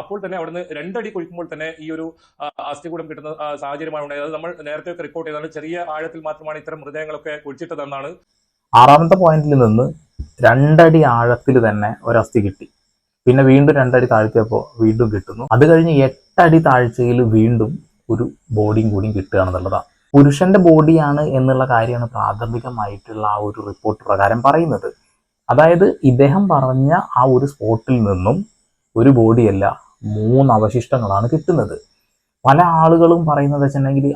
അപ്പോൾ തന്നെ അവിടുന്ന് രണ്ടടി കുഴിക്കുമ്പോൾ തന്നെ ഈ ഒരു അസ്ഥി അസ്ഥികൂടം കിട്ടുന്ന സാഹചര്യമാണ് ഉണ്ടായത്. അത് നമ്മൾ നേരത്തെ റിപ്പോർട്ട് ചെയ്തതാണ്. ചെറിയ ആഴത്തിൽ മാത്രമാണ് ഇത്തരം മൃതദേഹങ്ങളൊക്കെ കുഴിച്ചിട്ടതെന്നാണ്. ആറാമത്തെ പോയിന്റിൽ നിന്ന് രണ്ടടി ആഴത്തിൽ തന്നെ ഒരസ്ഥി കിട്ടി. പിന്നെ വീണ്ടും രണ്ടടി താഴ്ത്തിയപ്പോൾ വീണ്ടും കിട്ടുന്നു. അത് കഴിഞ്ഞ് എട്ടടി താഴ്ചയിൽ വീണ്ടും ഒരു ബോഡിയും കൂടിയും കിട്ടുകയാണെന്നുള്ളതാണ്. പുരുഷന്റെ ബോഡിയാണ് എന്നുള്ള കാര്യമാണ് പ്രാഥമികമായിട്ടുള്ള ആ ഒരു റിപ്പോർട്ട് പ്രകാരം പറയുന്നത്. അതായത് ഇദ്ദേഹം പറഞ്ഞ ആ ഒരു സ്പോട്ടിൽ നിന്നും ഒരു ബോഡിയല്ല മൂന്ന് അവശിഷ്ടങ്ങളാണ് കിട്ടുന്നത്. പല ആളുകളും പറയുന്നത് വെച്ചിട്ടുണ്ടെങ്കിൽ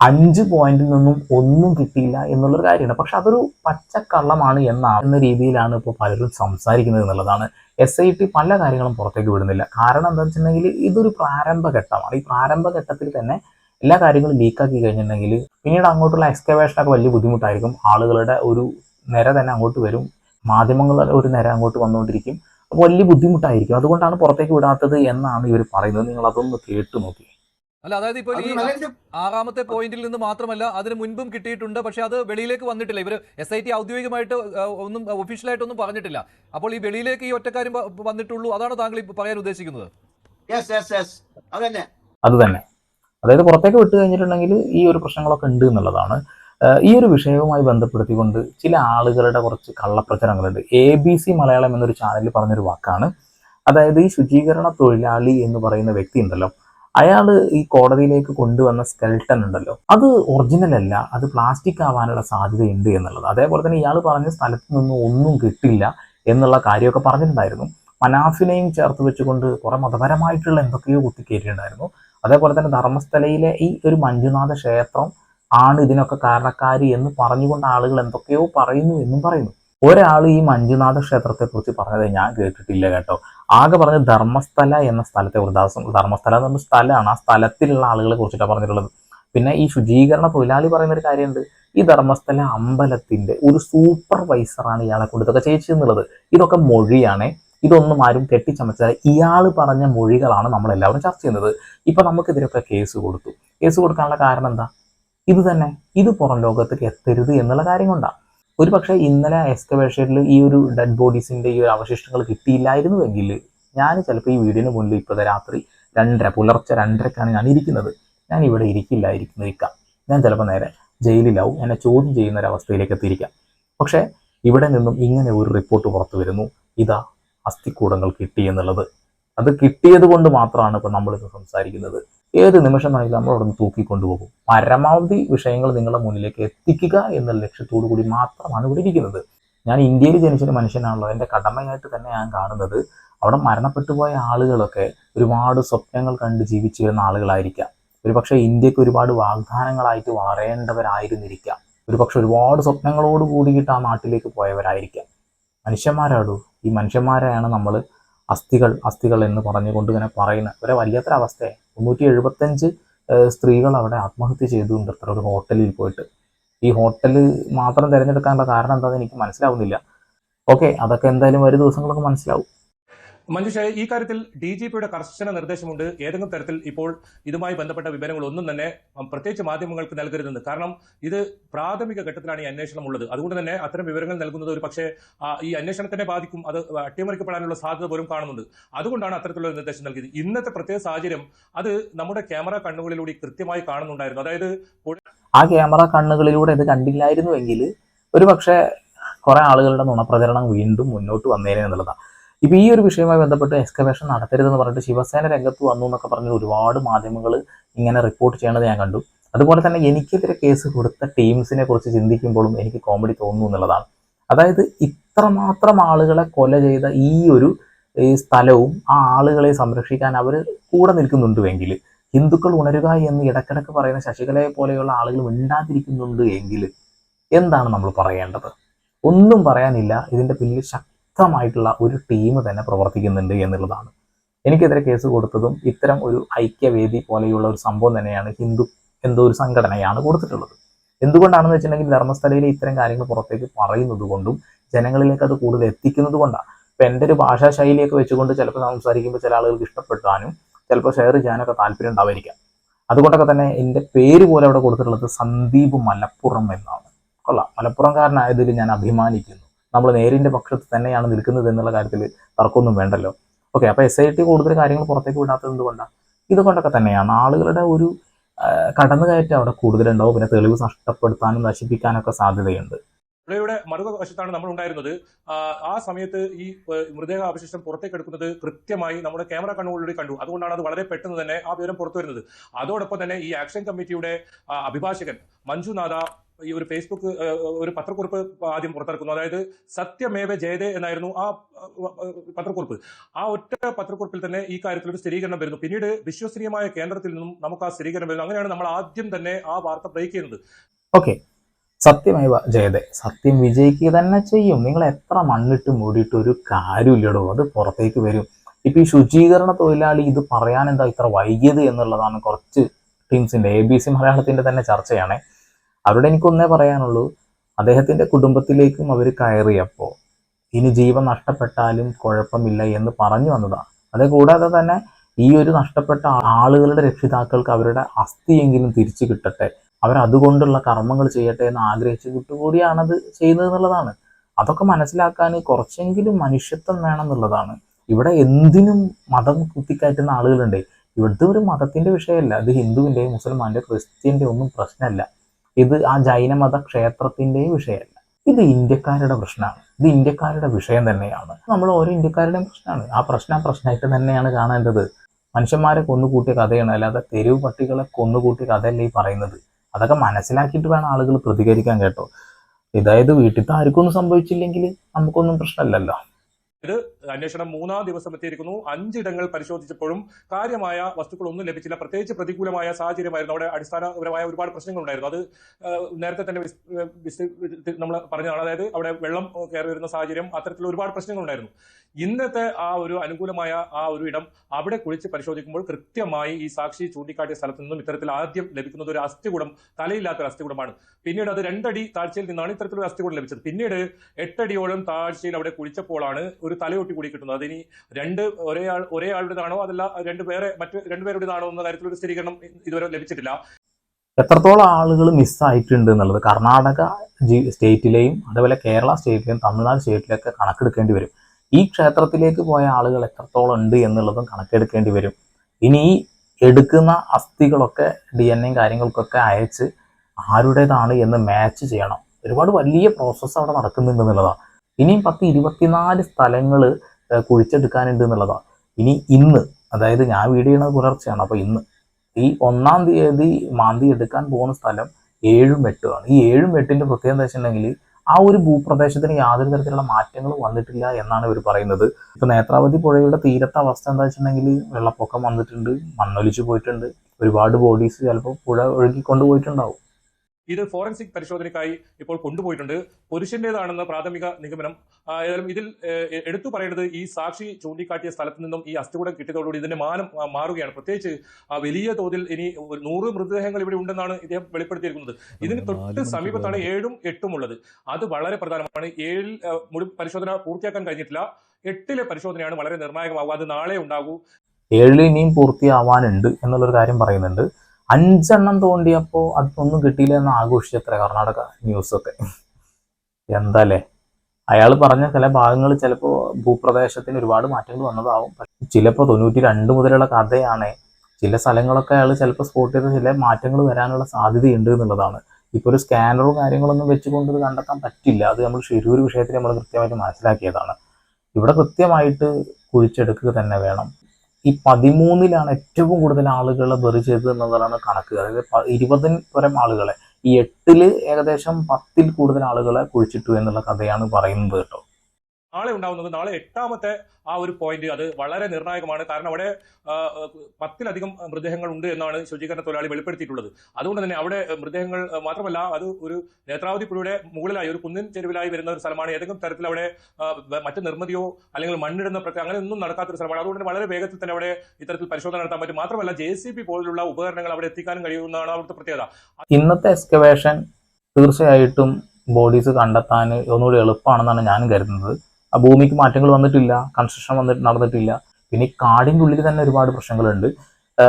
അഞ്ച് പോയിന്റിൽ നിന്നും ഒന്നും കിട്ടിയില്ല എന്നുള്ളൊരു കാര്യമാണ്. പക്ഷെ അതൊരു പച്ചക്കള്ളമാണ് എന്നാണ് എന്ന രീതിയിലാണ് ഇപ്പോൾ പലരും സംസാരിക്കുന്നത് എന്നുള്ളതാണ്. എസ് ഐ ടി പല കാര്യങ്ങളും പുറത്തേക്ക് വിടുന്നില്ല. കാരണം എന്താണെന്ന് വെച്ചിട്ടുണ്ടെങ്കിൽ ഇതൊരു പ്രാരംഭ ഘട്ടമാണ്. ഈ പ്രാരംഭ ഘട്ടത്തിൽ തന്നെ എല്ലാ കാര്യങ്ങളും ലീക്കാക്കി കഴിഞ്ഞിട്ടുണ്ടെങ്കിൽ പിന്നീട് അങ്ങോട്ടുള്ള എക്സ്കവേഷനൊക്കെ വലിയ ബുദ്ധിമുട്ടായിരിക്കും. ആളുകളുടെ ഒരു നിര തന്നെ അങ്ങോട്ട് വരും. മാധ്യമങ്ങളുടെ ഒരു നിര അങ്ങോട്ട് വന്നുകൊണ്ടിരിക്കും. വലിയ ബുദ്ധിമുട്ടായിരിക്കും. അതുകൊണ്ടാണ് പുറത്തേക്ക് വിടാത്തത് എന്നാണ് ഇവർ പറയുന്നത്. നിങ്ങൾ അതൊന്ന് കേട്ടു നോക്കി. അല്ല അതായത് ഇപ്പോൾ ഈ ആറാമത്തെ പോയിന്റിൽ നിന്ന് മാത്രമല്ല അതിന് മുൻപും കിട്ടിയിട്ടുണ്ട്. പക്ഷെ അത് വെളിയിലേക്ക് വന്നിട്ടില്ല. ഇവർ എസ് ഐ ടി ഔദ്യോഗികമായിട്ട് ഒന്നും ഒഫീഷ്യലായിട്ടൊന്നും പറഞ്ഞിട്ടില്ല. അപ്പോൾ ഈ വെളിയിലേക്ക് ഈ ഒറ്റക്കാരും വന്നിട്ടുള്ളൂ. അതാണ് താങ്കൾ ഇപ്പൊ പറയാൻ ഉദ്ദേശിക്കുന്നത്. യെസ് യെസ് യെസ് അതന്നെ അത് തന്നെ. അതായത് പുറത്തേക്ക് വിട്ടു കഴിഞ്ഞിട്ടുണ്ടെങ്കിൽ ഈ ഒരു പ്രശ്നങ്ങളൊക്കെ ഉണ്ട് എന്നുള്ളതാണ്. ഈ ഒരു വിഷയവുമായി ബന്ധപ്പെടുത്തിക്കൊണ്ട് ചില ആളുകളുടെ കുറച്ച് കള്ളപ്രചരണങ്ങളുണ്ട്. എ ബി സി മലയാളം എന്നൊരു ചാനലിൽ പറഞ്ഞൊരു വാക്കാണ്. അതായത് ഈ ശുചീകരണ തൊഴിലാളി എന്ന് പറയുന്ന വ്യക്തി ഉണ്ടല്ലോ. അയാൾ ഈ കോടതിയിലേക്ക് കൊണ്ടുവന്ന സ്കെൽട്ടൺ ഉണ്ടല്ലോ. അത് ഒറിജിനൽ അല്ല അത് പ്ലാസ്റ്റിക് ആവാനുള്ള സാധ്യതയുണ്ട് എന്നുള്ളത്. അതേപോലെ തന്നെ ഇയാൾ പറഞ്ഞ സ്ഥലത്ത് നിന്ന് ഒന്നും കിട്ടില്ല എന്നുള്ള കാര്യമൊക്കെ പറഞ്ഞിട്ടുണ്ടായിരുന്നു. മനാഫിനെയും ചേർത്ത് വെച്ചുകൊണ്ട് കുറെ മതപരമായിട്ടുള്ള എന്തൊക്കെയോ കുത്തിക്കയറ്റിയിട്ടുണ്ടായിരുന്നു അതേപോലെ തന്നെ ധർമ്മസ്ഥലയിലെ ഈ ഒരു മഞ്ജുനാഥ ക്ഷേത്രം ആണ് ഇതിനൊക്കെ കാരണക്കാരി എന്ന് പറഞ്ഞുകൊണ്ട് ആളുകൾ എന്തൊക്കെയോ പറയുന്നു എന്നും പറയുന്നു. ഒരാൾ ഈ മഞ്ജുനാഥ ക്ഷേത്രത്തെ കുറിച്ച് പറഞ്ഞത് ഞാൻ കേട്ടിട്ടില്ല കേട്ടോ. ആകെ പറഞ്ഞ ധർമ്മസ്ഥല എന്ന സ്ഥലത്തെ കുറിച്ച് ധർമ്മസ്ഥല എന്ന് പറഞ്ഞ സ്ഥലമാണ് ആ സ്ഥലത്തിലുള്ള ആളുകളെ കുറിച്ചിട്ടാണ് പറഞ്ഞിട്ടുള്ളത്. പിന്നെ ഈ ശുചീകരണ തൊഴിലാളി പറയുന്ന ഒരു കാര്യമുണ്ട്. ഈ ധർമ്മസ്ഥല അമ്പലത്തിന്റെ ഒരു സൂപ്പർവൈസറാണ് ഇയാളെ കൊണ്ട് ഇതൊക്കെ എന്നുള്ളത് ഇതൊക്കെ മൊഴിയാണ്. ഇതൊന്നും ആരും കെട്ടിച്ചമച്ചാൽ ഇയാൾ പറഞ്ഞ മൊഴികളാണ് നമ്മൾ എല്ലാവരും ചർച്ച ചെയ്യുന്നത്. ഇപ്പൊ നമുക്കിതിനൊക്കെ കേസ് കൊടുത്തു. കേസ് കൊടുക്കാനുള്ള കാരണം എന്താ? ഇത് തന്നെ ഇത് പുറം ലോകത്തേക്ക് എത്തരുത് എന്നുള്ള കാര്യം കൊണ്ടാണ് ഒരു പക്ഷേ ഇന്നലെ എക്സ്കവേഷനിൽ ഈ ഒരു ഡെഡ് ബോഡീസിന്റെ ഈ ഒരു അവശിഷ്ടങ്ങൾ കിട്ടിയില്ലായിരുന്നുവെങ്കിൽ ഞാൻ ചിലപ്പോൾ ഈ വീടിന് മുന്നിൽ ഇപ്പോഴത്തെ രാത്രി രണ്ടര പുലർച്ചെ രണ്ടരക്കാണ് ഞാൻ ഇരിക്കുന്നത്. ഞാൻ ഇവിടെ ഇരിക്കില്ലായിരിക്കും ഇരിക്കാം ഞാൻ ചിലപ്പോൾ നേരെ ജയിലിലാവും. എന്നെ ചോദ്യം ചെയ്യുന്ന ഒരു അവസ്ഥയിലേക്ക് എത്തിയിരിക്കാം. പക്ഷേ ഇവിടെ നിന്നും ഇങ്ങനെ ഒരു റിപ്പോർട്ട് പുറത്തു വരുന്നു. ഇതാ അസ്ഥിക്കൂടങ്ങൾ കിട്ടി എന്നുള്ളത്. അത് കിട്ടിയത് കൊണ്ട് മാത്രമാണ് ഇപ്പോൾ നമ്മളിത് സംസാരിക്കുന്നത്. ഏത് നിമിഷമായാലും അവിടുന്ന് തൂക്കിക്കൊണ്ടുപോകും പരമാവധി വിഷയങ്ങൾ നിങ്ങളുടെ മുന്നിലേക്ക് എത്തിക്കുക എന്ന ലക്ഷ്യത്തോടു കൂടി മാത്രമാണ് ഇവിടെ ഇരിക്കുന്നത്. ഞാൻ ഇന്ത്യയിൽ ജനിച്ചൊരു മനുഷ്യനാണല്ലോ. എന്റെ കടമയായിട്ട് തന്നെ ഞാൻ കാണുന്നത് അവിടെ മരണപ്പെട്ടു പോയ ആളുകളൊക്കെ ഒരുപാട് സ്വപ്നങ്ങൾ കണ്ട് ജീവിച്ചിരുന്ന ആളുകളായിരിക്കാം. ഒരുപക്ഷെ ഇന്ത്യയ്ക്ക് ഒരുപാട് വാഗ്ദാനങ്ങളായിട്ട് വളരേണ്ടവരായിരുന്നിരിക്കാം. ഒരുപക്ഷെ ഒരുപാട് സ്വപ്നങ്ങളോട് കൂടിയിട്ട് ആ നാട്ടിലേക്ക് പോയവരായിരിക്കാം. മനുഷ്യന്മാരാടൂ? ഈ മനുഷ്യന്മാരെയാണ് നമ്മൾ അസ്ഥികൾ അസ്ഥികൾ എന്ന് പറഞ്ഞുകൊണ്ട് ഇങ്ങനെ പറയുന്ന ഒരു വല്ലാത്തൊരു അവസ്ഥയെ മുന്നൂറ്റി എഴുപത്തഞ്ച് സ്ത്രീകൾ അവിടെ ആത്മഹത്യ ചെയ്തുകൊണ്ട് അത്ര ഒരു ഹോട്ടലിൽ പോയിട്ട്. ഈ ഹോട്ടൽ മാത്രം തിരഞ്ഞെടുക്കാനുള്ള കാരണം എന്താണെന്ന് എനിക്ക് മനസ്സിലാവുന്നില്ല. ഓക്കെ അതൊക്കെ എന്തായാലും വരും ദിവസങ്ങളൊക്കെ മനസ്സിലാവും. മഞ്ജുഷ ഈ കാര്യത്തിൽ ഡി ജി പിയുടെ കർശന നിർദ്ദേശമുണ്ട്. ഏതെങ്കിലും തരത്തിൽ ഇപ്പോൾ ഇതുമായി ബന്ധപ്പെട്ട വിവരങ്ങൾ ഒന്നും തന്നെ പ്രത്യേകിച്ച് മാധ്യമങ്ങൾക്ക് നൽകരുതെന്ന്. കാരണം ഇത് പ്രാഥമിക ഘട്ടത്തിലാണ് ഈ അന്വേഷണം ഉള്ളത്. അതുകൊണ്ട് തന്നെ അത്തരം വിവരങ്ങൾ നൽകുന്നത് ഒരു പക്ഷേ ഈ അന്വേഷണത്തിനെ ബാധിക്കും. അത് അട്ടിമറിക്കപ്പെടാനുള്ള സാധ്യത പോലും കാണുന്നുണ്ട്. അതുകൊണ്ടാണ് അത്തരത്തിലുള്ള നിർദ്ദേശം നൽകിയത്. ഇന്നത്തെ പ്രത്യേക സാഹചര്യം അത് നമ്മുടെ ക്യാമറ കണ്ണുകളിലൂടെ കൃത്യമായി കാണുന്നുണ്ടായിരുന്നു. അതായത് ആ ക്യാമറ കണ്ണുകളിലൂടെ ഇത് കണ്ടില്ലായിരുന്നുവെങ്കിൽ ഒരു പക്ഷേ കുറെ ആളുകളുടെ നുണപ്രചരണം വീണ്ടും മുന്നോട്ട് വന്നേനെ എന്നുള്ളതാണ്. ഇപ്പൊ ഈ ഒരു വിഷയവുമായി ബന്ധപ്പെട്ട് എക്സ്കവേഷൻ നടത്തരുതെന്ന് പറഞ്ഞിട്ട് ശിവസേന രംഗത്ത് വന്നു എന്നൊക്കെ പറഞ്ഞ് ഒരുപാട് മാധ്യമങ്ങൾ ഇങ്ങനെ റിപ്പോർട്ട് ചെയ്യണത് ഞാൻ കണ്ടു. അതുപോലെ തന്നെ എനിക്കെതിരെ കേസ് കൊടുത്ത ടീംസിനെ കുറിച്ച് ചിന്തിക്കുമ്പോഴും എനിക്ക് കോമഡി തോന്നുന്നു എന്നുള്ളതാണ്. അതായത് ഇത്രമാത്രം ആളുകളെ കൊല ചെയ്ത ഈ ഒരു സ്ഥലവും ആ ആളുകളെ സംരക്ഷിക്കാൻ അവർ കൂടെ നിൽക്കുന്നുണ്ടുവെങ്കിൽ ഹിന്ദുക്കൾ ഉണരുക എന്ന് ഇടക്കിടക്ക് പറയുന്ന ശശികലയെ പോലെയുള്ള ആളുകൾ മിണ്ടാതിരിക്കുന്നുണ്ട് എങ്കിൽ എന്താണ് നമ്മൾ പറയേണ്ടത്? ഒന്നും പറയാനില്ല. ഇതിന്റെ പിന്നിൽ ശക്തമായിട്ടുള്ള ഒരു ടീം തന്നെ പ്രവർത്തിക്കുന്നുണ്ട് എന്നുള്ളതാണ്. എനിക്കെതിരെ കേസ് കൊടുത്തതും ഇത്തരം ഒരു ഐക്യവേദി പോലെയുള്ള ഒരു സംഭവം തന്നെയാണ് ഹിന്ദു എന്തോ ഒരു സംഘടനയാണ് കൊടുത്തിട്ടുള്ളത്. എന്തുകൊണ്ടാണെന്ന് വെച്ചിട്ടുണ്ടെങ്കിൽ ധർമ്മസ്ഥലയിലെ ഇത്തരം കാര്യങ്ങൾ പുറത്തേക്ക് പറയുന്നത് കൊണ്ടും ജനങ്ങളിലേക്ക് അത് കൂടുതൽ എത്തിക്കുന്നത് കൊണ്ടാണ്. ഇപ്പം എന്റെ ഒരു ഭാഷാ ശൈലിയൊക്കെ വെച്ചുകൊണ്ട് ചിലപ്പോൾ സംസാരിക്കുമ്പോൾ ചില ആളുകൾക്ക് ഇഷ്ടപ്പെട്ടാനും ചിലപ്പോൾ ഷെയർ ചെയ്യാനൊക്കെ താല്പര്യം ഉണ്ടാവായിരിക്കാം അതുകൊണ്ടൊക്കെ തന്നെ എന്റെ പേര് പോലെ അവിടെ കൊടുത്തിട്ടുള്ളത് സന്ദീപ് മലപ്പുറം എന്നാണ്. കൊള്ളാം. മലപ്പുറംകാരനായതിൽ ഞാൻ അഭിമാനിക്കുന്നു. നമ്മൾ നേരിന്റെ പക്ഷത്ത് തന്നെയാണ് നിൽക്കുന്നത് എന്നുള്ള കാര്യത്തിൽ തർക്കമൊന്നും വേണ്ടല്ലോ. ഓക്കെ അപ്പോൾ എസ് ഐ ടി കൂടുതൽ കാര്യങ്ങൾ പുറത്തേക്ക് വിടാത്തത് എന്തുകൊണ്ടാണ് ഇതുകൊണ്ടൊക്കെ തന്നെയാണ്. ആളുകളുടെ ഒരു കടന്നുകയറ്റം അവിടെ കൂടുതലുണ്ടാവും. പിന്നെ തെളിവ് നഷ്ടപ്പെടുത്താനും നശിപ്പിക്കാനൊക്കെ സാധ്യതയുണ്ട്. പുഴയുടെ മറുവശത്താണ് നമ്മൾ ഉണ്ടായിരുന്നത്. ആ, സമയത്ത് ഈ മൃതദേഹ അവശിഷ്ടം പുറത്തേക്ക് എടുക്കുന്നത് കൃത്യമായി നമ്മുടെ ക്യാമറ കണ്ണുകളിലൂടെ കണ്ടു. അതുകൊണ്ടാണ് അത് വളരെ പെട്ടെന്ന് തന്നെ ആ വിവരം പുറത്തു വരുന്നത്. അതോടൊപ്പം തന്നെ ഈ ആക്ഷൻ കമ്മിറ്റിയുടെ അഭിഭാഷകൻ മഞ്ജുനാഥ ഈ ഒരു ഫേസ്ബുക്ക് ഒരു പത്രക്കുറിപ്പ് ആദ്യം പുറത്തിറക്കുന്നു. അതായത് സത്യമേവ ജയതേ എന്നായിരുന്നു ആ പത്രക്കുറിപ്പ്. ആ ഒറ്റ പത്രക്കുറിപ്പിൽ തന്നെ ഈ കാര്യത്തിൽ ഒരു സ്ഥിരീകരണം വരുന്നു. പിന്നീട് വിശ്വസനീയമായ കേന്ദ്രത്തിൽ നിന്നും നമുക്ക് ആ സ്ഥിരീകരണം വരുന്നു. അങ്ങനെയാണ് നമ്മൾ ആദ്യം തന്നെ ആ വാർത്ത ബ്രേക്ക് ചെയ്യുന്നത്. ഓക്കെ സത്യമേവ ജയതേ സത്യം വിജയിക്കുക തന്നെ ചെയ്യും. നിങ്ങൾ എത്ര മണ്ണിട്ട് മൂടിയിട്ട് ഒരു കാര്യമില്ലടോ. അത് പുറത്തേക്ക് വരും. ഇപ്പൊ ഈ ശുചീകരണ തൊഴിലാളി ഇത് പറയാൻ എന്താ ഇത്ര വൈകിയത് എന്നുള്ളതാണ് കുറച്ച് ടീംസിന്റെ എ ബി സി മലയാളത്തിന്റെ തന്നെ ചർച്ചയാണ്. അവരോട് എനിക്കൊന്നേ പറയാനുള്ളൂ അദ്ദേഹത്തിന്റെ കുടുംബത്തിലേക്കും അവർ കയറിയപ്പോൾ ഇനി ജീവൻ നഷ്ടപ്പെട്ടാലും കുഴപ്പമില്ല എന്ന് പറഞ്ഞു വന്നതാണ് അതേകൂടാതെ തന്നെ ഈ ഒരു നഷ്ടപ്പെട്ട ആളുകളുടെ രക്ഷിതാക്കൾക്ക് അവരുടെ അസ്ഥിയെങ്കിലും തിരിച്ചു കിട്ടട്ടെ അവരതുകൊണ്ടുള്ള കർമ്മങ്ങൾ ചെയ്യട്ടെ എന്ന് ആഗ്രഹിച്ചു ആഗ്രഹിച്ചിട്ട് അത് ചെയ്യുന്നത് എന്നുള്ളതാണ് അതൊക്കെ മനസ്സിലാക്കാൻ കുറച്ചെങ്കിലും മനുഷ്യത്വം വേണം എന്നുള്ളതാണ്. ഇവിടെ എന്തിനും മതം കുത്തിക്കയറ്റുന്ന ആളുകളുണ്ട് ഇവിടുത്തെ ഒരു മതത്തിന്റെ വിഷയമല്ല അത് ഹിന്ദുവിന്റെ മുസൽമാന്റെ ക്രിസ്ത്യന്റെ ഒന്നും പ്രശ്നമല്ല. ഇത് ആ ജൈനമത ക്ഷേത്രത്തിന്റെയും വിഷയമല്ല. ഇത് ഇന്ത്യക്കാരുടെ പ്രശ്നമാണ്. ഇത് ഇന്ത്യക്കാരുടെ വിഷയം തന്നെയാണ്. നമ്മൾ ഓരോ ഇന്ത്യക്കാരുടെയും പ്രശ്നമാണ്. ആ പ്രശ്നം പ്രശ്നമായിട്ട് തന്നെയാണ് കാണേണ്ടത്. മനുഷ്യന്മാരെ കൊന്നുകൂട്ടിയ കഥയാണ്. അല്ലാതെ തെരുവ് പട്ടികളെ കൊന്നുകൂട്ടിയ കഥയല്ല ഈ പറയുന്നത്. അതൊക്കെ മനസ്സിലാക്കിയിട്ട് വേണം ആളുകൾ പ്രതികരിക്കാൻ കേട്ടോ. ഇതായത് വീട്ടിൽ ആർക്കൊന്നും സംഭവിച്ചില്ലെങ്കിൽ നമുക്കൊന്നും പ്രശ്നമില്ലല്ലോ. അന്വേഷണം മൂന്നാം ദിവസം എത്തിയിരിക്കുന്നു. അഞ്ചിടങ്ങൾ പരിശോധിച്ചപ്പോഴും കാര്യമായ വസ്തുക്കളൊന്നും ലഭിച്ചില്ല. പ്രത്യേകിച്ച് പ്രതികൂലമായ സാഹചര്യമായിരുന്നു. അവിടെ അടിസ്ഥാനപരമായ ഒരുപാട് പ്രശ്നങ്ങൾ ഉണ്ടായിരുന്നു അത് നേരത്തെ തന്നെ നമ്മൾ പറഞ്ഞതാണ്. അതായത് അവിടെ വെള്ളം കയറി വരുന്ന സാഹചര്യം അത്തരത്തിൽ ഒരുപാട് പ്രശ്നങ്ങൾ ഉണ്ടായിരുന്നു ഇന്നത്തെ ആ ഒരു അനുകൂലമായ ആ ഒരു ഇടം അവിടെ കുളിച്ച് പരിശോധിക്കുമ്പോൾ കൃത്യമായി ഈ സാക്ഷി ചൂണ്ടിക്കാട്ടിയ സ്ഥലത്ത് നിന്നും ഇത്തരത്തിൽ ആദ്യം ലഭിക്കുന്നത് ഒരു അസ്ഥികുടം തലയില്ലാത്ത ഒരു അസ്ഥികുടമാണ്. പിന്നീട് അത് രണ്ടടി താഴ്ചയിൽ നിന്നാണ് ഇത്തരത്തിലൊരു അസ്ഥികുടം ലഭിച്ചത്. പിന്നീട് എട്ടടിയോളം താഴ്ചയിൽ അവിടെ കുളിച്ചപ്പോഴാണ് ഒരു തലയൊട്ടി കൂടി കിട്ടുന്നത് അതിനി രണ്ട് ഒരേ ആൾ ഒരേ ആളുടേതാണോ അതല്ല രണ്ട് പേരെ മറ്റ് രണ്ടുപേരുടേതാണോ എന്ന കാര്യത്തിൽ ഒരു സ്ഥിരീകരണം ഇതുവരെ ലഭിച്ചിട്ടില്ല. എത്രത്തോളം ആളുകൾ മിസ്സായിട്ടുണ്ട് എന്നുള്ളത് കർണാടക ജി സ്റ്റേറ്റിലെയും അതേപോലെ കേരള സ്റ്റേറ്റിലെയും തമിഴ്നാട് സ്റ്റേറ്റിലൊക്കെ കണക്കെടുക്കേണ്ടി വരും. ഈ ക്ഷേത്രത്തിലേക്ക് പോയ ആളുകൾ എത്രത്തോളം ഉണ്ട് എന്നുള്ളതും കണക്കെടുക്കേണ്ടി വരും. ഇനി എടുക്കുന്ന അസ്ഥികളൊക്കെ ഡി എൻ എയും കാര്യങ്ങൾക്കൊക്കെ അയച്ച് ആരുടേതാണ് എന്ന് മാച്ച് ചെയ്യണം. ഒരുപാട് വലിയ പ്രോസസ്സ് അവിടെ നടക്കുന്നുണ്ട് എന്നുള്ളതാണ്. ഇനിയും പത്ത് ഇരുപത്തിനാല് സ്ഥലങ്ങൾ കുഴിച്ചെടുക്കാനുണ്ട് എന്നുള്ളതാണ് ഇനി ഇന്ന് അതായത് ഞാൻ വീഡിയോ ചെയ്യണത് പുലർച്ചെയാണ് അപ്പോൾ ഇന്ന്. ഈ ഒന്നാം തീയതി മാന്തി എടുക്കാൻ പോകുന്ന സ്ഥലം ഏഴും എട്ടുമാണ് ഈ ഏഴും എട്ടിന്റെ പ്രത്യേകത എന്താ വെച്ചിട്ടുണ്ടെങ്കിൽ ആ ഒരു ഭൂപ്രദേശത്തിന് യാതൊരു തരത്തിലുള്ള മാറ്റങ്ങളും വന്നിട്ടില്ല എന്നാണ് ഇവർ പറയുന്നത്. ഇപ്പോൾ നേത്രാവതി പുഴയുടെ തീരത്തെ അവസ്ഥ എന്താ വെച്ചിട്ടുണ്ടെങ്കിൽ വെള്ളപ്പൊക്കം വന്നിട്ടുണ്ട് മണ്ണൊലിച്ചു പോയിട്ടുണ്ട്. ഒരുപാട് ബോഡീസ് ചിലപ്പോൾ പുഴ ഒഴുകിക്കൊണ്ട് പോയിട്ടുണ്ടാവും. ഇത് ഫോറൻസിക് പരിശോധനയ്ക്കായി ഇപ്പോൾ കൊണ്ടുപോയിട്ടുണ്ട്. പുരുഷന്റേതാണെന്ന് പ്രാഥമിക നിഗമനം. ഏതായാലും ഇതിൽ എടുത്തു പറയേണ്ടത് ഈ സാക്ഷി ചൂണ്ടിക്കാട്ടിയ സ്ഥലത്ത് നിന്നും ഈ അസ്ഥികൂടം കിട്ടിയതോടുകൂടി ഇതിന്റെ മാനം മാറുകയാണ്. പ്രത്യേകിച്ച് ആ, വലിയ തോതിൽ ഇനി നൂറ് മൃതദേഹങ്ങൾ ഇവിടെ ഉണ്ടെന്നാണ് ഇദ്ദേഹം വെളിപ്പെടുത്തിയിരിക്കുന്നത്. ഇതിന് തൊട്ട് സമീപത്താണ് ഏഴും എട്ടും ഉള്ളത്. അത് വളരെ പ്രധാനമാണ്. ഏഴിൽ മുഴു പരിശോധന പൂർത്തിയാക്കാൻ കഴിഞ്ഞിട്ടില്ല. എട്ടിലെ പരിശോധനയാണ് വളരെ നിർണായകമാവുക. അത് നാളെ ഉണ്ടാകൂ. ഏഴിൽ ഇനിയും പൂർത്തിയാവാനുണ്ട് എന്നുള്ളൊരു കാര്യം പറയുന്നുണ്ട്. അഞ്ചെണ്ണം തോണ്ടിയപ്പോൾ അതൊന്നും കിട്ടിയില്ല എന്ന് ആഘോഷിച്ചത്ര കർണാടക ന്യൂസൊക്കെ എന്താല്ലേ? അയാൾ പറഞ്ഞ ചില ഭാഗങ്ങൾ ചിലപ്പോൾ ഭൂപ്രദേശത്തിന് ഒരുപാട് മാറ്റങ്ങൾ വന്നതാവും. ചിലപ്പോൾ തൊണ്ണൂറ്റി രണ്ട് മുതലുള്ള കഥയാണ് ചില സ്ഥലങ്ങളൊക്കെ അയാൾ ചിലപ്പോൾ സ്പോട്ട് ചെയ്ത ചില മാറ്റങ്ങൾ വരാനുള്ള സാധ്യതയുണ്ട് എന്നുള്ളതാണ്. ഇപ്പോൾ ഒരു സ്കാനറോ കാര്യങ്ങളൊന്നും വെച്ചുകൊണ്ട് ഇത് കണ്ടെത്താൻ പറ്റില്ല. അത് നമ്മൾ ഷിരൂർ വിഷയത്തിൽ നമ്മൾ കൃത്യമായിട്ട് മനസ്സിലാക്കിയതാണ്. ഇവിടെ കൃത്യമായിട്ട് കുഴിച്ചെടുക്കുക തന്നെ വേണം. ഈ പതിമൂന്നിലാണ് ഏറ്റവും കൂടുതൽ ആളുകളെ ബെറി ചെയ്തത് എന്നതാണ് കണക്ക്. അതായത് ഇരുപതിന് പരം ആളുകളെ ഈ എട്ടിൽ ഏകദേശം പത്തിൽ കൂടുതൽ ആളുകളെ കുഴിച്ചിട്ടു എന്നുള്ള കഥയാണ് പറയുന്നത് കേട്ടോ. നാളെ ഉണ്ടാവുന്നത് നാളെ എട്ടാമത്തെ ആ ഒരു പോയിന്റ് അത് വളരെ നിർണായകമാണ്. കാരണം അവിടെ പത്തിലധികം മൃതദേഹങ്ങൾ ഉണ്ട് എന്നാണ് ശുചീകരണ തൊഴിലാളി വെളിപ്പെടുത്തിയിട്ടുള്ളത്. അതുകൊണ്ട് തന്നെ അവിടെ മൃതദേഹങ്ങൾ മാത്രമല്ല അത് ഒരു നേത്രാവതി പുഴയുടെ മുകളിലായി ഒരു കുന്നിൻ ചെരുവിലായി വരുന്ന ഒരു സ്ഥലമാണ്. ഏതെങ്കിലും തരത്തിൽ അവിടെ മറ്റു നിർമ്മിതിയോ അല്ലെങ്കിൽ മണ്ണിടുന്ന പ്രക്രിയ അങ്ങനെ ഒന്നും നടക്കാത്തൊരു സ്ഥലമാണ്. അതുകൊണ്ട് വളരെ വേഗത്തിൽ തന്നെ അവിടെ ഇത്തരത്തിൽ പരിശോധന നടത്താൻ പറ്റും. മാത്രമല്ല ജെ പോലുള്ള ഉപകരണങ്ങൾ അവിടെ എത്തിക്കാനും കഴിയുമെന്നാണ് അവിടുത്തെ പ്രത്യേകത. ഇന്നത്തെ എക്സ്കവേഷൻ തീർച്ചയായിട്ടും ബോഡീസ് കണ്ടെത്താൻ ഒന്നുകൂടി എളുപ്പമാണെന്നാണ് ഞാൻ കരുതുന്നത്. ഭൂമിക്ക് മാറ്റങ്ങൾ വന്നിട്ടില്ല കൺസ്ട്രക്ഷൻ വന്നിട്ട് നടന്നിട്ടില്ല. പിന്നെ ഈ കാടിന്റെ ഉള്ളിൽ തന്നെ ഒരുപാട് പ്രശ്നങ്ങളുണ്ട്.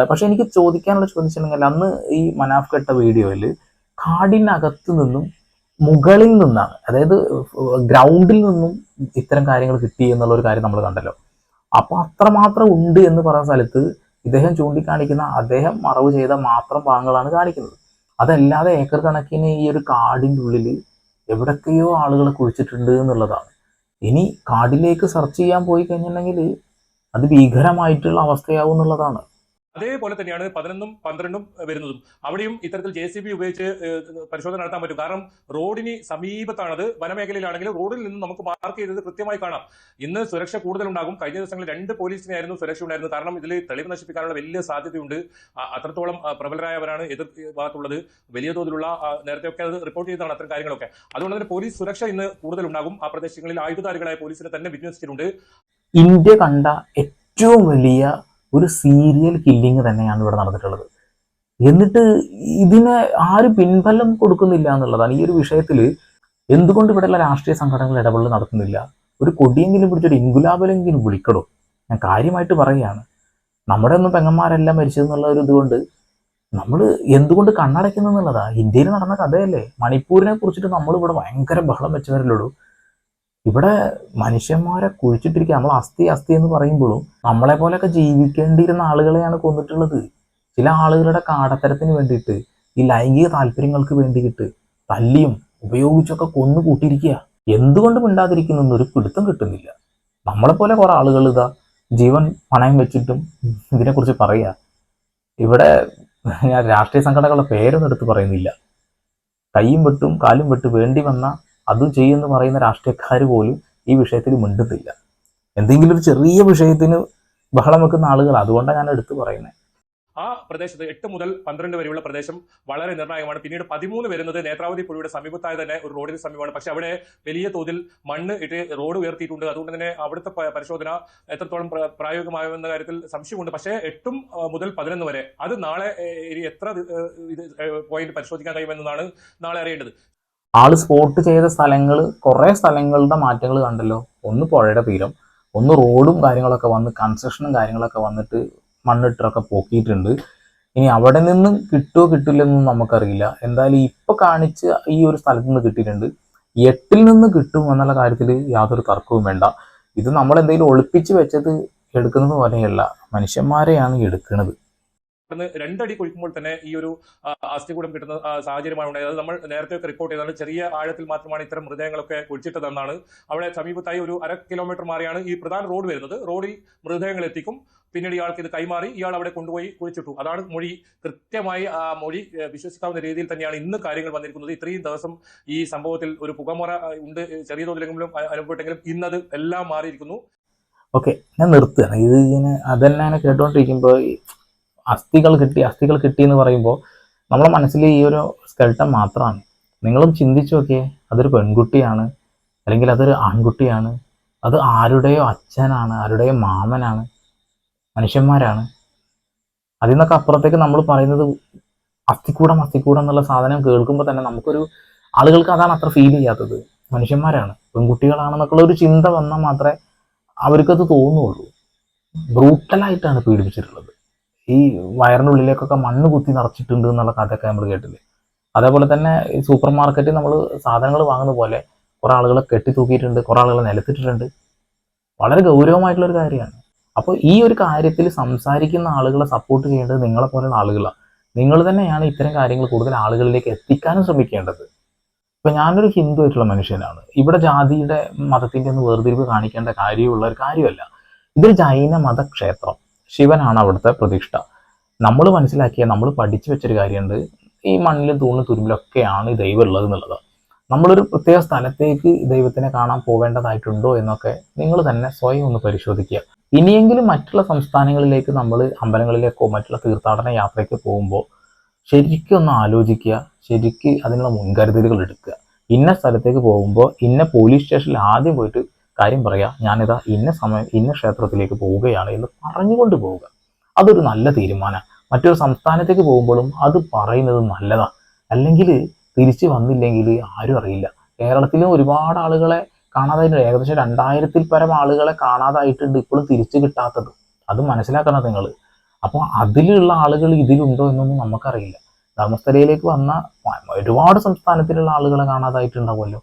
പക്ഷെ എനിക്ക് ചോദിക്കാനുള്ള ചോദിച്ചിട്ടുണ്ടെങ്കിൽ അന്ന് ഈ മനാഫ് കെട്ട വീഡിയോയിൽ കാടിനകത്ത് നിന്നും മുകളിൽ നിന്നാണ് അതായത് ഗ്രൗണ്ടിൽ നിന്നും ഇത്തരം കാര്യങ്ങൾ കിട്ടി എന്നുള്ള ഒരു കാര്യം നമ്മൾ കണ്ടല്ലോ. അപ്പൊ അത്രമാത്രം ഉണ്ട് എന്ന് പറയുന്ന സ്ഥലത്ത് ഇദ്ദേഹം ചൂണ്ടിക്കാണിക്കുന്ന അദ്ദേഹം മറവ് ചെയ്ത മാത്രം ഭാഗങ്ങളാണ് കാണിക്കുന്നത്. അതല്ലാതെ ഏക്കർ കണക്കിന് ഈ ഒരു കാടിന്റെ ഉള്ളിൽ എവിടൊക്കെയോ ആളുകളെ കുഴിച്ചിട്ടുണ്ട് എന്നുള്ളതാണ്. ഇനി കാടിലേക്ക് സെർച്ച് ചെയ്യാൻ പോയി കഴിഞ്ഞിട്ടുണ്ടെങ്കിൽ അത് ഭീകരമായിട്ടുള്ള അവസ്ഥയാവും എന്നുള്ളതാണ്. അതേപോലെ തന്നെയാണ് പതിനൊന്നും പന്ത്രണ്ടും വരുന്നതും. അവിടെയും ഇത്തരത്തിൽ ജെ സി ബി ഉപയോഗിച്ച് പരിശോധന നടത്താൻ പറ്റും. കാരണം റോഡിന് സമീപത്താണത്. വനമേഖലയിലാണെങ്കിൽ റോഡിൽ നിന്ന് നമുക്ക് മാർക്ക് ചെയ്തത് കൃത്യമായി കാണാം. ഇന്ന് സുരക്ഷ കൂടുതലുണ്ടാകും. കഴിഞ്ഞ ദിവസങ്ങളിൽ രണ്ട് പോലീസിനായിരുന്നു സുരക്ഷ ഉണ്ടായിരുന്നു കാരണം ഇതിൽ തെളിവ് നശിപ്പിക്കാനുള്ള വലിയ സാധ്യതയുണ്ട്. അത്രത്തോളം പ്രബലരായവരാണ് എതിർ ഭാഗത്തുള്ളത്. വലിയ തോതിലുള്ള നേരത്തെ നേരത്തെയൊക്കെ അത് റിപ്പോർട്ട് ചെയ്തതാണ് അത്തരം കാര്യങ്ങളൊക്കെ. അതുകൊണ്ട് തന്നെ പോലീസ് സുരക്ഷ ഇന്ന് കൂടുതലുണ്ടാകും. ആ പ്രദേശങ്ങളിൽ ആയുധധാരികളായ പോലീസിനെ തന്നെ വിന്യസിച്ചിട്ടുണ്ട്. ഇന്ത്യ കണ്ട ഏറ്റവും വലിയ ഒരു സീരിയൽ കില്ലിങ് തന്നെയാണ് ഇവിടെ നടന്നിട്ടുള്ളത്. എന്നിട്ട് ഇതിന് ആരും പിൻബലം കൊടുക്കുന്നില്ല എന്നുള്ളതാണ് ഈ ഒരു വിഷയത്തിൽ എന്തുകൊണ്ട് ഇവിടെയുള്ള രാഷ്ട്രീയ സംഘടനകൾ ഇടപെടൽ നടത്തുന്നില്ല? ഒരു കൊടിയെങ്കിലും പിടിച്ചൊരു ഇൻഗുലാബലെങ്കിലും വിളിക്കടോ ഞാൻ കാര്യമായിട്ട് പറയുകയാണ്. നമ്മുടെ ഒന്നും പെങ്ങന്മാരെല്ലാം മരിച്ചതെന്നുള്ള ഒരു ഇതുകൊണ്ട് നമ്മൾ എന്തുകൊണ്ട് കണ്ണടയ്ക്കുന്നു എന്നുള്ളതാ. ഇന്ത്യയിൽ നടന്ന കഥയല്ലേ. മണിപ്പൂരിനെ കുറിച്ചിട്ട് നമ്മളിവിടെ ഭയങ്കര ബഹളം വെച്ചവരല്ലോടൂ ഇവിടെ മനുഷ്യന്മാരെ കുഴിച്ചിട്ടിരിക്കുക. നമ്മൾ അസ്ഥി അസ്ഥി എന്ന് പറയുമ്പോഴും നമ്മളെ പോലെയൊക്കെ ജീവിക്കേണ്ടിയിരുന്ന ആളുകളെയാണ് കൊന്നിട്ടുള്ളത്. ചില ആളുകളുടെ കാടത്തരത്തിന് വേണ്ടിയിട്ട് ഈ ലൈംഗിക താല്പര്യങ്ങൾക്ക് വേണ്ടിയിട്ട് തല്ലിയും ഉപയോഗിച്ചൊക്കെ കൊന്നു കൂട്ടിയിരിക്കുക എന്തുകൊണ്ട് മിണ്ടാതിരിക്കുന്നു? ഒരു പിടുത്തം കിട്ടുന്നില്ല. നമ്മളെപ്പോലെ പോലെ കുറെ ആളുകൾ ഇതാ ജീവൻ പണയം വെച്ചിട്ടും ഇതിനെക്കുറിച്ച് പറയുക. ഇവിടെ ഞാൻ രാഷ്ട്രീയ സംഘടനകളുടെ പേരൊന്നും എടുത്ത് പറയുന്നില്ല. കൈയും വെട്ടും കാലും വെട്ട് വേണ്ടി വന്ന അതും ചെയ്യുമെന്ന് പറയുന്ന രാഷ്ട്രീയക്കാർ പോലും ഈ വിഷയത്തിൽ മിണ്ടുന്നില്ല. എന്തെങ്കിലും ഒരു ചെറിയ വിഷയത്തിന് ബഹളം വെക്കുന്ന ആളുകൾ അതുകൊണ്ടാണ് ഞാൻ എടുത്തു പറയുന്നത് ആ പ്രദേശത്ത് എട്ട് മുതൽ പന്ത്രണ്ട് വരെയുള്ള പ്രദേശം വളരെ നിർണായകമാണ്. പിന്നീട് പതിമൂന്ന് വരുന്നത് നേത്രാവതി പുഴയുടെ സമീപത്തായ തന്നെ ഒരു റോഡിന് സമീപമാണ്. പക്ഷെ അവിടെ വലിയ തോതിൽ മണ്ണ് ഇട്ട് റോഡ് ഉയർത്തിയിട്ടുണ്ട്. അതുകൊണ്ട് തന്നെ അവിടുത്തെ പരിശോധന എത്രത്തോളം പ്ര- പ്രായോഗികമാകുമെന്ന കാര്യത്തിൽ സംശയമുണ്ട്. പക്ഷേ എട്ടും മുതൽ പതിനൊന്ന് വരെ അത് നാളെ ഇനി എത്ര പോയിന്റ് പരിശോധിക്കാൻ കഴിയുമെന്നാണ് നാളെ അറിയേണ്ടത്. ആൾ സ്പോട്ട് ചെയ്ത സ്ഥലങ്ങൾ കുറേ സ്ഥലങ്ങളുടെ മാറ്റങ്ങൾ കണ്ടല്ലോ. ഒന്ന് പുഴയുടെ തീരം ഒന്ന് റോഡും കാര്യങ്ങളൊക്കെ വന്ന് കൺസ്ട്രക്ഷനും കാര്യങ്ങളൊക്കെ വന്നിട്ട് മണ്ണിട്ടൊക്കെ പോക്കിയിട്ടുണ്ട്. ഇനി അവിടെ നിന്നും കിട്ടുമോ കിട്ടില്ലെന്നും നമുക്കറിയില്ല. എന്തായാലും ഇപ്പൊ കാണിച്ച് ഈ ഒരു സ്ഥലത്ത് നിന്ന് കിട്ടിയിട്ടുണ്ട്. എട്ടിൽ നിന്ന് കിട്ടും എന്നുള്ള കാര്യത്തിൽ യാതൊരു തർക്കവും വേണ്ട. ഇത് നമ്മൾ എന്തെങ്കിലും ഒളിപ്പിച്ച് വെച്ചത് എടുക്കുന്നത് പോലെയല്ല. മനുഷ്യന്മാരെയാണ് എടുക്കുന്നത് ഇവിടുന്ന് രണ്ടടി കുഴിക്കുമ്പോൾ തന്നെ ഈ ഒരു അസ്ഥികൂടം കിട്ടുന്ന സാഹചര്യമാണ് ഉണ്ടായത്. അത് നമ്മൾ നേരത്തെ റിപ്പോർട്ട് ചെയ്തതാണ്. ചെറിയ ആഴത്തിൽ മാത്രമാണ് ഇത്തരം മൃതദേഹങ്ങളൊക്കെ കുഴിച്ചിട്ടതെന്നാണ്. അവിടെ സമീപത്തായി ഒരു അര കിലോമീറ്റർ മാറിയാണ് ഈ പ്രധാന റോഡ് വരുന്നത്. റോഡിൽ മൃതദേഹങ്ങൾ എത്തിക്കും. പിന്നീട് ഇയാൾക്ക് ഇത് കൈമാറി ഇയാൾ അവിടെ കൊണ്ടുപോയി കുഴിച്ചിട്ടു. അതാണ് മൊഴി. കൃത്യമായി ആ മൊഴി വിശ്വസിക്കാവുന്ന രീതിയിൽ തന്നെയാണ് ഇന്ന് കാര്യങ്ങൾ വന്നിരിക്കുന്നത്. ഇത്രയും ദിവസം ഈ സംഭവത്തിൽ ഒരു പുകമുറ ഉണ്ട്. ചെറിയ തോതിലെങ്കിലും അനുഭവപ്പെട്ടെങ്കിലും ഇന്നത് എല്ലാം മാറിയിരിക്കുന്നു. ഓക്കെ ഞാൻ നിർത്തുകയാണ്. ഇത് ഇങ്ങനെ അതെല്ലാം കേട്ടോണ്ടിരിക്കുമ്പോൾ അസ്ഥികൾ കിട്ടി അസ്ഥികൾ കിട്ടി എന്ന് പറയുമ്പോൾ നമ്മളെ മനസ്സിൽ ഈ ഒരു സ്കെൽട്ടം മാത്രമാണ്. നിങ്ങളും ചിന്തിച്ചു നോക്കിയേ അതൊരു പെൺകുട്ടിയാണ് അല്ലെങ്കിൽ അതൊരു ആൺകുട്ടിയാണ് അത് ആരുടെയോ അച്ഛനാണ് ആരുടെയോ മാമനാണ് മനുഷ്യന്മാരാണ്. അതിൽ നിന്നൊക്കെ അപ്പുറത്തേക്ക് നമ്മൾ പറയുന്നത് അസ്ഥിക്കൂടം അസ്ഥിക്കൂടം എന്നുള്ള സാധനം കേൾക്കുമ്പോൾ തന്നെ നമുക്കൊരു ആളുകൾക്ക് അതാണ് അത്ര ഫീൽ ചെയ്യാത്തത്. മനുഷ്യന്മാരാണ് പെൺകുട്ടികളാണെന്നൊക്കെയുള്ള ഒരു ചിന്ത വന്നാൽ മാത്രമേ അവർക്കത് തോന്നുള്ളൂ. ബ്രൂട്ടലായിട്ടാണ് പീഡിപ്പിച്ചിട്ടുള്ളത്. ഈ വയറിനുള്ളിലേക്കൊക്കെ മണ്ണ് കുത്തി നിറച്ചിട്ടുണ്ട് എന്നുള്ള കഥയൊക്കെ നമ്മൾ കേട്ടില്ലേ? അതേപോലെ തന്നെ ഈ സൂപ്പർ മാർക്കറ്റിൽ നമ്മൾ സാധനങ്ങൾ വാങ്ങുന്ന പോലെ കുറേ ആളുകളെ കെട്ടി തൂക്കിയിട്ടുണ്ട് കുറേ ആളുകളെ നിലത്തിട്ടിട്ടുണ്ട്. വളരെ ഗൗരവമായിട്ടുള്ള ഒരു കാര്യമാണ്. അപ്പോൾ ഈ ഒരു കാര്യത്തിൽ സംസാരിക്കുന്ന ആളുകളെ സപ്പോർട്ട് ചെയ്യേണ്ടത് നിങ്ങളെ പോലെയുള്ള ആളുകളാണ് നിങ്ങൾ തന്നെയാണ് ഇത്തരം കാര്യങ്ങൾ കൂടുതൽ ആളുകളിലേക്ക് എത്തിക്കാനും ശ്രമിക്കേണ്ടത്. ഇപ്പൊ ഞാനൊരു ഹിന്ദു ആയിട്ടുള്ള മനുഷ്യനാണ്. ഇവിടെ ജാതിയുടെ മതത്തിന്റെ ഒന്നും വേർതിരിവ് കാണിക്കേണ്ട കാര്യമുള്ള ഒരു കാര്യമല്ല. ഇതൊരു ജൈന മതക്ഷേത്രം ശിവനാണ് അവിടുത്തെ പ്രതിഷ്ഠ. നമ്മൾ മനസ്സിലാക്കിയ നമ്മൾ പഠിച്ചു വെച്ചൊരു കാര്യമുണ്ട് ഈ മണ്ണിലും തൂണിലും തുരുമ്പിലൊക്കെയാണ് ദൈവം ഉള്ളത് എന്നുള്ളത് നമ്മളൊരു പ്രത്യേക സ്ഥലത്തേക്ക് ദൈവത്തിനെ കാണാൻ പോവേണ്ടതായിട്ടുണ്ടോ എന്നൊക്കെ നിങ്ങൾ തന്നെ സ്വയം ഒന്ന് പരിശോധിക്കുക. ഇനിയെങ്കിലും മറ്റുള്ള സംസ്ഥാനങ്ങളിലേക്ക് നമ്മൾ അമ്പലങ്ങളിലേക്കോ മറ്റുള്ള തീർത്ഥാടന യാത്രയ്ക്ക് പോകുമ്പോൾ ശരിക്കും ഒന്ന് ആലോചിക്കുക ശരിക്ക് അതിനുള്ള മുൻകരുതലുകൾ എടുക്കുക. ഇന്ന സ്ഥലത്തേക്ക് പോകുമ്പോൾ ഇന്ന പോലീസ് സ്റ്റേഷനിൽ ആദ്യം പോയിട്ട് കാര്യം പറയാ ഞാനിതാ ഇന്ന സമയം ഇന്ന ക്ഷേത്രത്തിലേക്ക് പോവുകയാണ് എന്ന് പറഞ്ഞുകൊണ്ട് പോവുക. അതൊരു നല്ല തീരുമാനമാണ് മറ്റൊരു സംസ്ഥാനത്തേക്ക് പോകുമ്പോഴും അത് പറയുന്നത് നല്ലതാണ് അല്ലെങ്കിൽ തിരിച്ചു വന്നില്ലെങ്കിൽ ആരും അറിയില്ല. കേരളത്തിലും ഒരുപാട് ആളുകളെ കാണാതായിട്ടുണ്ട്. ഏകദേശം രണ്ടായിരത്തിൽ പരം ആളുകളെ കാണാതായിട്ടുണ്ട് ഇപ്പോഴും തിരിച്ചു കിട്ടാത്തത്. അത് മനസ്സിലാക്കണം നിങ്ങൾ അപ്പോൾ അതിലുള്ള ആളുകൾ ഇതിലുണ്ടോ എന്നൊന്നും നമുക്കറിയില്ല. ധർമ്മസ്ഥലയിലേക്ക് വന്ന ഒരുപാട് സംസ്ഥാനത്തിലുള്ള ആളുകളെ കാണാതായിട്ടുണ്ടാവുമല്ലോ.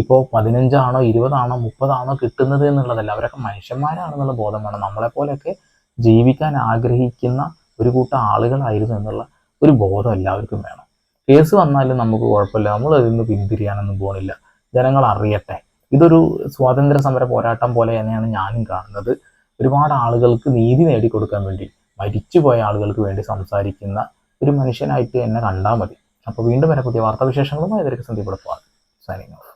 ഇപ്പോൾ പതിനഞ്ചാണോ ഇരുപതാണോ മുപ്പതാണോ കിട്ടുന്നത് എന്നുള്ളതല്ല. അവരൊക്കെ മനുഷ്യന്മാരാണെന്നുള്ള ബോധമാണ് നമ്മളെപ്പോലെയൊക്കെ ജീവിക്കാൻ ആഗ്രഹിക്കുന്ന ഒരു കൂട്ടം ആളുകളായിരുന്നു എന്നുള്ള ഒരു ബോധം എല്ലാവർക്കും വേണം. കേസ് വന്നാലും നമുക്ക് കുഴപ്പമില്ല. നമ്മൾ അതിൽ നിന്ന് പിന്തിരിയാനൊന്നും പോകണില്ല ജനങ്ങൾ അറിയട്ടെ. ഇതൊരു സ്വാതന്ത്ര്യ സമര പോരാട്ടം പോലെ തന്നെയാണ് ഞാനും കാണുന്നത്. ഒരുപാട് ആളുകൾക്ക് നീതി നേടിക്കൊടുക്കാൻ വേണ്ടി മരിച്ചുപോയ ആളുകൾക്ക് വേണ്ടി സംസാരിക്കുന്ന ഒരു മനുഷ്യനായിട്ട് എന്നെ കണ്ടാൽ മതി. അപ്പോൾ വീണ്ടും വരെ. പുതിയ വാർത്താവിശേഷങ്ങളുമായി ഇതിലേക്ക് സന്ധിപ്പെടുത്തുക സൈനിങ് ഓഫ്